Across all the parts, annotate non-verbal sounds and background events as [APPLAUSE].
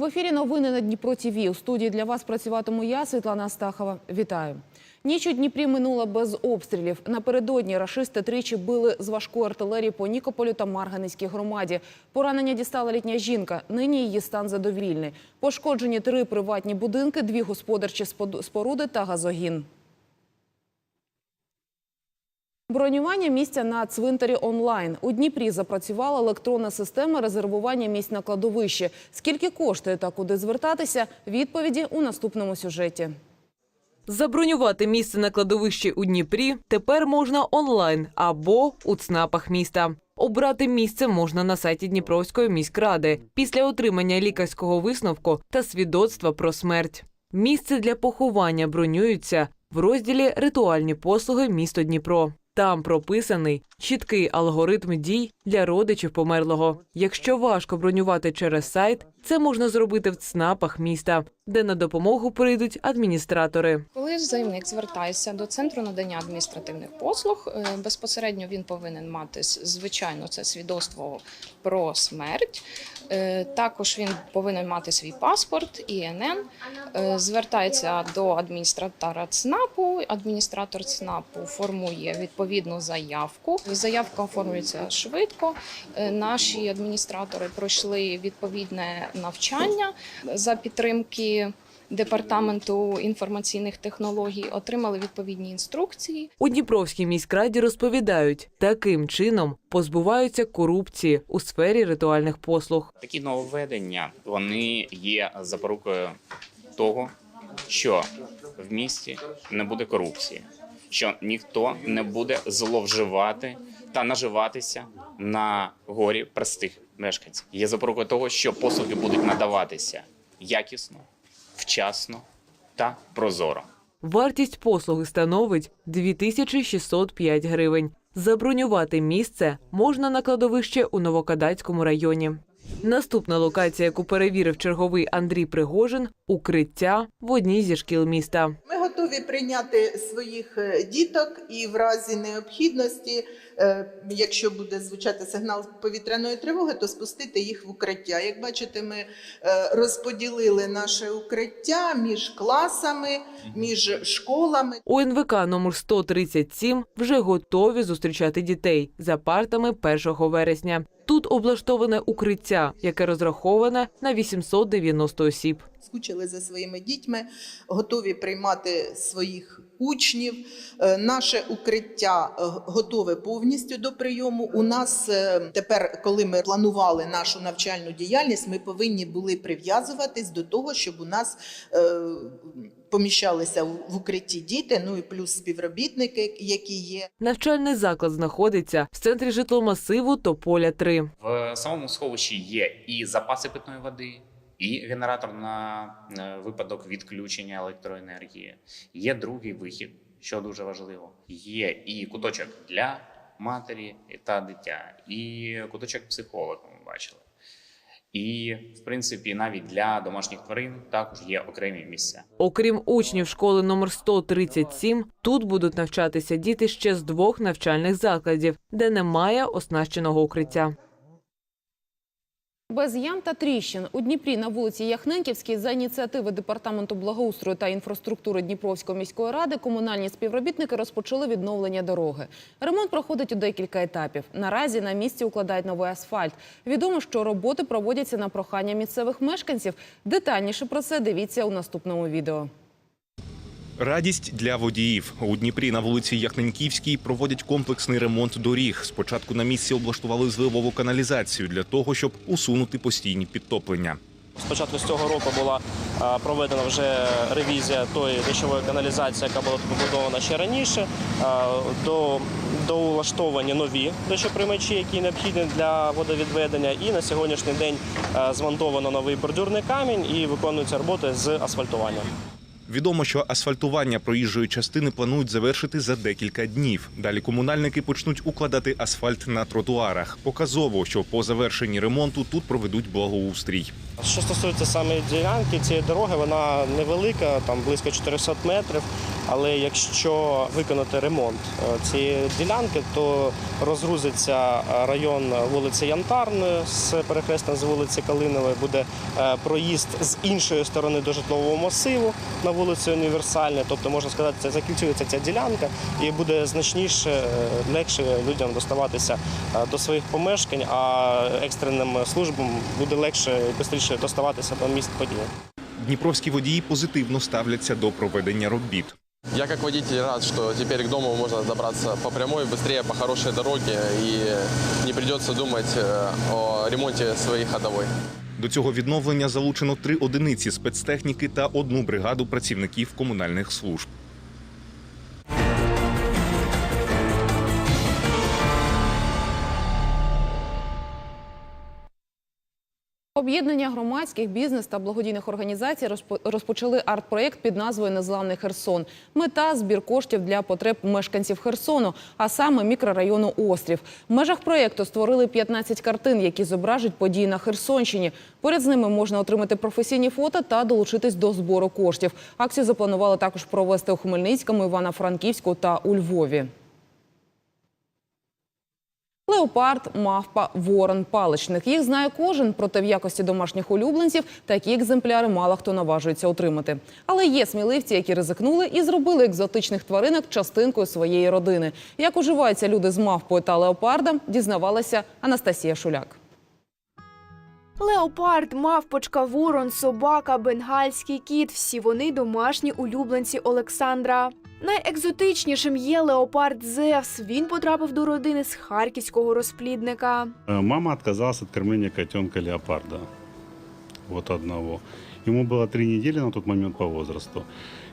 В ефірі новини на Дніпро ТІВІ. У студії для вас працюватиму я, Світлана Астахова. Вітаю. Ніч у Дніпрі минула без обстрілів. Напередодні рашисти тричі били з важкої артилерії по Нікополю та Марганецькій громаді. Поранення дістала літня жінка. Нині її стан задовільний. Пошкоджені три приватні будинки, дві господарчі споруди та газогін. Бронювання місця на цвинтарі онлайн. У Дніпрі запрацювала електронна система резервування місць на кладовищі. Скільки коштує та куди звертатися? Відповіді у наступному сюжеті. Забронювати місце на кладовищі у Дніпрі тепер можна онлайн або у ЦНАПах міста. Обрати місце можна на сайті Дніпровської міськради після отримання лікарського висновку та свідоцтва про смерть. Місце для поховання бронюються в розділі Ритуальні послуги місто Дніпро. Там прописаний чіткий алгоритм дій для родичів померлого. Якщо важко бронювати через сайт, це можна зробити в ЦНАПах міста, де на допомогу прийдуть адміністратори. Коли заявник звертається до центру надання адміністративних послуг, е, безпосередньо він повинен мати звичайно це свідоцтво про смерть. Е, Також він повинен мати свій паспорт ІНН. Е, Звертається до адміністратора ЦНАПу. Адміністратор ЦНАПу формує відповідну заявку. Заявка оформлюється швидко. Е, Наші адміністратори пройшли відповідне навчання за підтримки департаменту інформаційних технологій, отримали відповідні інструкції. У Дніпровській міськраді розповідають, таким чином позбуваються корупції у сфері ритуальних послуг. Такі нововведення вони є запорукою того, що в місті не буде корупції, що ніхто не буде зловживати та наживатися на горі простих мешканців. Є запорукою того, що послуги будуть надаватися якісно, вчасно та прозоро. Вартість послуги становить 2605 гривень. Забронювати місце можна на кладовище у Новокадацькому районі. Наступна локація, яку перевірив черговий Андрій Пригожин – укриття в одній зі шкіл міста. Ми готові прийняти своїх е, діток і в разі необхідності, е, якщо буде звучати сигнал повітряної тривоги, то спустити їх в укриття. Як бачите, ми е, розподілили наше укриття між класами, між школами. У НВК номер 137 вже готові зустрічати дітей за партами 1 вересня. Тут облаштоване укриття, яке розраховане на 890 осіб. Скучили за своїми дітьми, готові приймати своїх учнів. Е, Наше укриття е, готове повністю до прийому. У нас е, тепер, коли ми планували нашу навчальну діяльність, ми повинні були прив'язуватись до того, щоб у нас поміщалися в укритті діти, ну і плюс співробітники, які є. Навчальний заклад знаходиться в центрі житломасиву Тополя 3. В самому сховищі є і запаси питної води, і генератор на е, випадок відключення електроенергії. Є другий вихід, що дуже важливо. Є і куточок для матері та дитя, і куточок психолога. Ми бачили. І, в принципі, навіть для домашніх тварин також є окремі місця. Окрім учнів школи номер 137, тут будуть навчатися діти ще з двох навчальних закладів, де немає оснащеного укриття. Без ям та тріщин у Дніпрі на вулиці Яхненківській за ініціативи департаменту благоустрою та інфраструктури Дніпровської міської ради комунальні співробітники розпочали відновлення дороги. Ремонт проходить у декілька етапів. Наразі на місці укладають новий асфальт. Відомо, що роботи проводяться на прохання місцевих мешканців. Детальніше про це дивіться у наступному відео. Радість для водіїв у Дніпрі на вулиці Яхненківській проводять комплексний ремонт доріг. Спочатку на місці облаштували зливову каналізацію для того, щоб усунути постійні підтоплення. Спочатку з цього року була проведена вже ревізія тої дощової каналізації, яка була побудована ще раніше. До, доулаштовані нові дощоприймачі, які необхідні для водовідведення. І на сьогоднішній день змонтовано новий бордюрний камінь і виконуються роботи з асфальтування. Відомо, що асфальтування проїжджої частини планують завершити за декілька днів. Далі комунальники почнуть укладати асфальт на тротуарах. Показово, що по завершенні ремонту тут проведуть благоустрій. Що стосується саме ділянки цієї дороги, вона невелика, там близько 400 метрів. Але якщо виконати ремонт е, цієї ділянки, то розгрузиться е, район вулиці Янтарної з перехрестям з вулиці Калинової. Буде е, проїзд з іншої сторони до житлового масиву на вулицю Універсальної. Тобто, можна сказати, це закінчується ця ділянка і буде значніше, е, легше людям доставатися е, до своїх помешкань, а екстреним службам буде легше і швидше доставатися до місць події. Дніпровські водії позитивно ставляться до проведення робіт. Я как водитель рад, что теперь к дому можно добраться по прямой, быстрее по хорошей дороге и не придется думать э, о ремонте своей ходовой. До цього відновлення залучено три одиниці спецтехніки та одну бригаду працівників комунальних служб. Об'єднання громадських бізнес та благодійних організацій розпо- розпочали арт-проєкт під назвою Незламний Херсон. Мета збір коштів для потреб мешканців Херсону, а саме мікрорайону Острів. В межах проєкту створили 15 картин, які зображують події на Херсонщині. Поряд з ними можна отримати професійні фото та долучитись до збору коштів. Акцію запланували також провести у Хмельницькому, Івано-Франківську та у Львові. Леопард, мавпа, ворон, паличник. Їх знає кожен, проте в якості домашніх улюбленців такі екземпляри мало хто наважується отримати. Але є сміливці, які ризикнули і зробили екзотичних тваринок частинкою своєї родини. Як уживаються люди з мавпою та леопардом, дізнавалася Анастасія Шуляк. Леопард, мавпочка, ворон, собака, бенгальський кіт всі вони домашні улюбленці Олександра. Найекзотичнішим є леопард Зевс. Він потрапив до родини з харківського розплідника. Э, Мама отказалась от кормления котенка леопарда. Вот одного. Ему было три недели на тот момент по возрасту.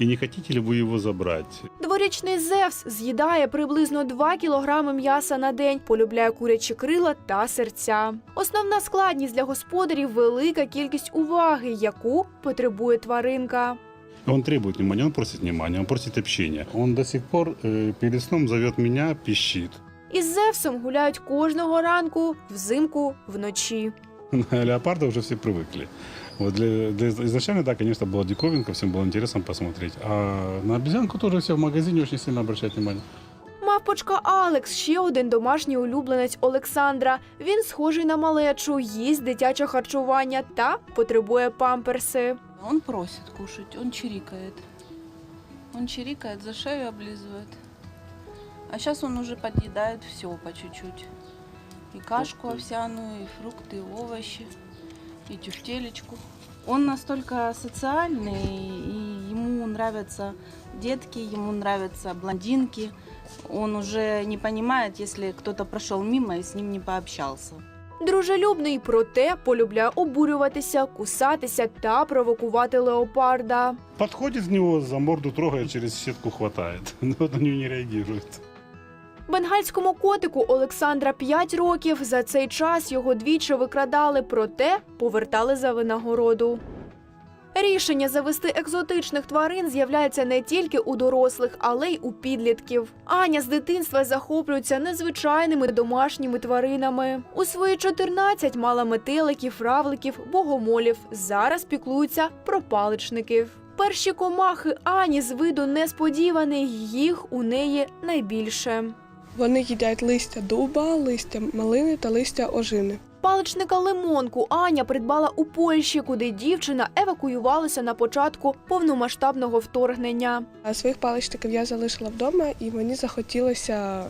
И не хотите ли вы его забрать? Дворічний Зевс з'їдає приблизно 2 кілограми м'яса на день, полюбляє курячі крила та серця. Основна складність для господарів велика кількість уваги, яку потребує тваринка. Он требует внимания, он просит внимания, он просит общения. Он до сих пор э, перед сном зовет меня, пищит. Із Зевсом гуляють кожного ранку, взимку, вночі. На леопарда [LAUGHS] уже все привыкли. Вот для, для изначально, да, конечно, была диковинка, всем было интересно посмотреть. А на обезьянку тоже все в магазине очень сильно обращают внимание. Мавпочка Алекс ще один домашній улюбленець Олександра. Він схожий на малечу, їсть дитяче харчування та потребує памперси. Он просит кушать, он чирикает. Он чирикает, за шею облизывает. А сейчас он уже подъедает все по чуть-чуть. И кашку овсяную, и фрукты, и овощи, и тефтелечку. Он настолько социальный, и ему нравятся детки, ему нравятся блондинки. Он уже не понимает, если кто-то прошел мимо и с ним не пообщался. Дружелюбний, проте полюбляє обурюватися, кусатися та провокувати леопарда. Подходит в него, за морду трогает, через сетку хватает. [LAUGHS] Но он на нее не реагирует. Бенгальському котику Олександра 5 років. За цей час його двічі викрадали, проте повертали за винагороду. Рішення завести екзотичних тварин з'являється не тільки у дорослих, але й у підлітків. Аня з дитинства захоплюється незвичайними домашніми тваринами. У свої 14 мала метеликів, равликів, богомолів. Зараз піклуються про паличників. Перші комахи Ані з виду несподіваний, їх у неї найбільше. Вони їдять листя дуба, листя малини та листя ожини. Паличника лимонку Аня придбала у Польщі, куди дівчина евакуювалася на початку повномасштабного вторгнення. Своїх паличників я залишила вдома, і мені захотілося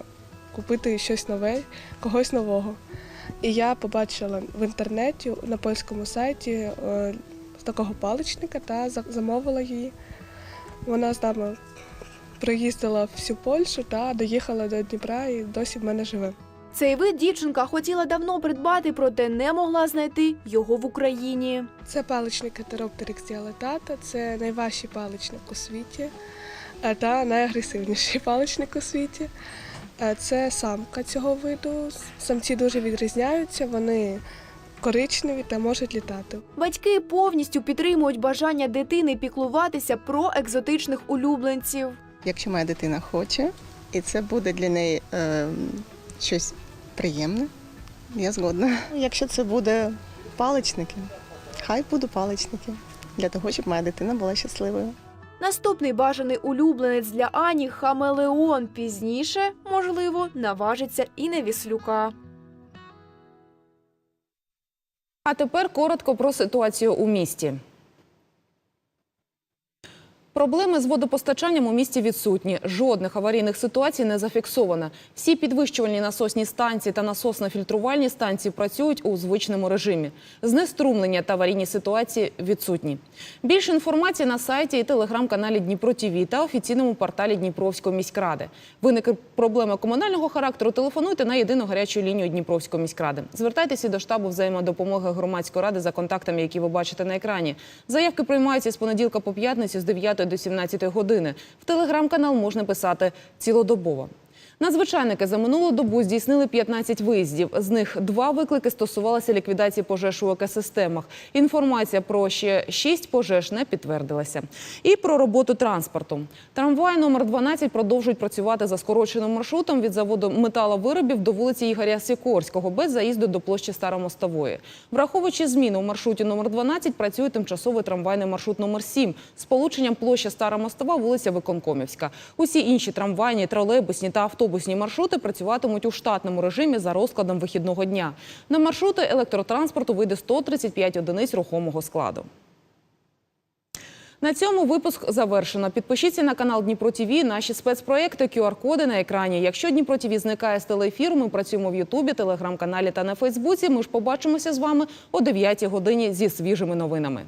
купити щось нове, когось нового. І я побачила в інтернеті на польському сайті е, такого паличника та замовила її. Вона з нами проїздила всю Польщу та доїхала до Дніпра і досі в мене живе. Цей вид дівчинка хотіла давно придбати, проте не могла знайти його в Україні. Це паличник Heteropteryx dialetata, це найважчий паличник у світі е, та найагресивніший [LAUGHS] паличник у світі. Е, Це самка цього виду. Самці дуже відрізняються. Вони коричневі та можуть літати. Батьки повністю підтримують бажання дитини піклуватися про екзотичних улюбленців. Якщо моя дитина хоче, і це буде для неї е, щось приємне, я згодна. Якщо це буде паличники, хай будуть паличники для того, щоб моя дитина була щасливою. Наступний бажаний улюбленець для Ані хамелеон. Пізніше, можливо, наважиться і на віслюка. А тепер коротко про ситуацію у місті. Проблеми з водопостачанням у місті відсутні. Жодних аварійних ситуацій не зафіксовано. Всі підвищувальні насосні станції та насосно-фільтрувальні станції працюють у звичному режимі. Знеструмлення та аварійні ситуації відсутні. Більше інформації на сайті і телеграм-каналі Дніпро ТІВІ та офіційному порталі Дніпровської міськради. Виникли проблеми комунального характеру. Телефонуйте на єдину гарячу лінію Дніпровської міськради. Звертайтеся до штабу взаємодопомоги громадської ради за контактами, які ви бачите на екрані. Заявки приймаються з понеділка по п'ятницю з 9 до 17 години. В телеграм-канал можна писати цілодобово. Надзвичайники за минулу добу здійснили 15 виїздів. З них два виклики стосувалися ліквідації пожеж у екосистемах. Інформація про ще 6 пожеж не підтвердилася. І про роботу транспорту. Трамвай номер 12 продовжують працювати за скороченим маршрутом від заводу металовиробів до вулиці Ігоря Сікорського без заїзду до площі Старомостової. Враховуючи зміни у маршруті номер 12, працює тимчасовий трамвайний маршрут номер 7 з полученням площа Стара Мостова, вулиця Виконкомівська. Усі інші трамвайні, тролейбусні та автобусні маршрути працюватимуть у штатному режимі за розкладом вихідного дня. На маршрути електротранспорту вийде 135 одиниць рухомого складу. На цьому випуск завершено. Підпишіться на канал Дніпро ТІВІ, наші спецпроекти, QR-коди на екрані. Якщо Дніпро ТІВІ зникає з телеефіру, ми працюємо в Ютубі, телеграм-каналі та на Фейсбуці. Ми ж побачимося з вами о 9 годині зі свіжими новинами.